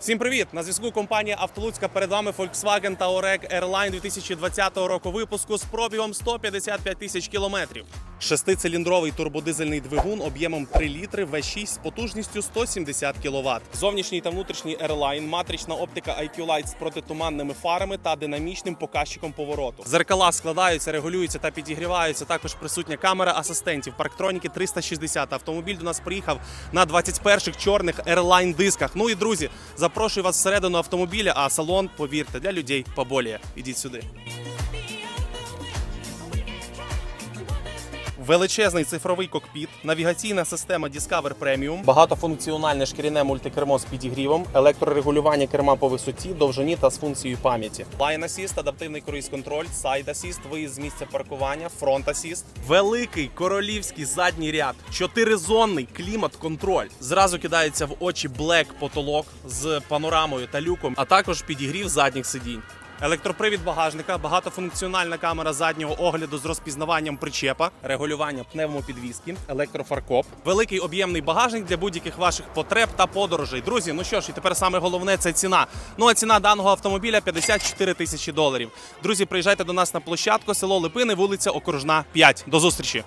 Всім привіт! На зв'язку компанія Автолуцька. Перед вами Volkswagen Touareg Airline 2020 року випуску з пробігом 155 тисяч кілометрів. Шестициліндровий турбодизельний двигун об'ємом 3 літри V6 з потужністю 170 кВт. Зовнішній та внутрішній Airline, матрична оптика IQ Light з протитуманними фарами та динамічним показчиком повороту. Зеркала складаються, регулюються та підігріваються. Також присутня камера асистентів. Парктроніки 360. Автомобіль до нас приїхав на 21-х чорних Airline дисках. Ну і друзі, запрошую вас всередину автомобіля, а салон, повірте, для людей поболіє. Ідіть сюди. Величезний цифровий кокпіт, навігаційна система Discover Premium, багатофункціональне шкіряне мультикермо з підігрівом, електрорегулювання керма по висоті, довжині та з функцією пам'яті. Line Assist, адаптивний круїз-контроль, Side Assist, виїзд з місця паркування, Front Assist. Великий королівський задній ряд, чотиризонний клімат-контроль. Зразу кидається в очі Black потолок з панорамою та люком, а також підігрів задніх сидінь. Електропривід багажника, багатофункціональна камера заднього огляду з розпізнаванням причепа, регулювання пневмопідвіски, електрофаркоп, великий об'ємний багажник для будь-яких ваших потреб та подорожей. Друзі, ну що ж, і тепер саме головне це ціна. Ну а ціна даного автомобіля 54 тисячі доларів. Друзі, приїжджайте до нас на площадку, село Липини, вулиця Окружна, 5. До зустрічі.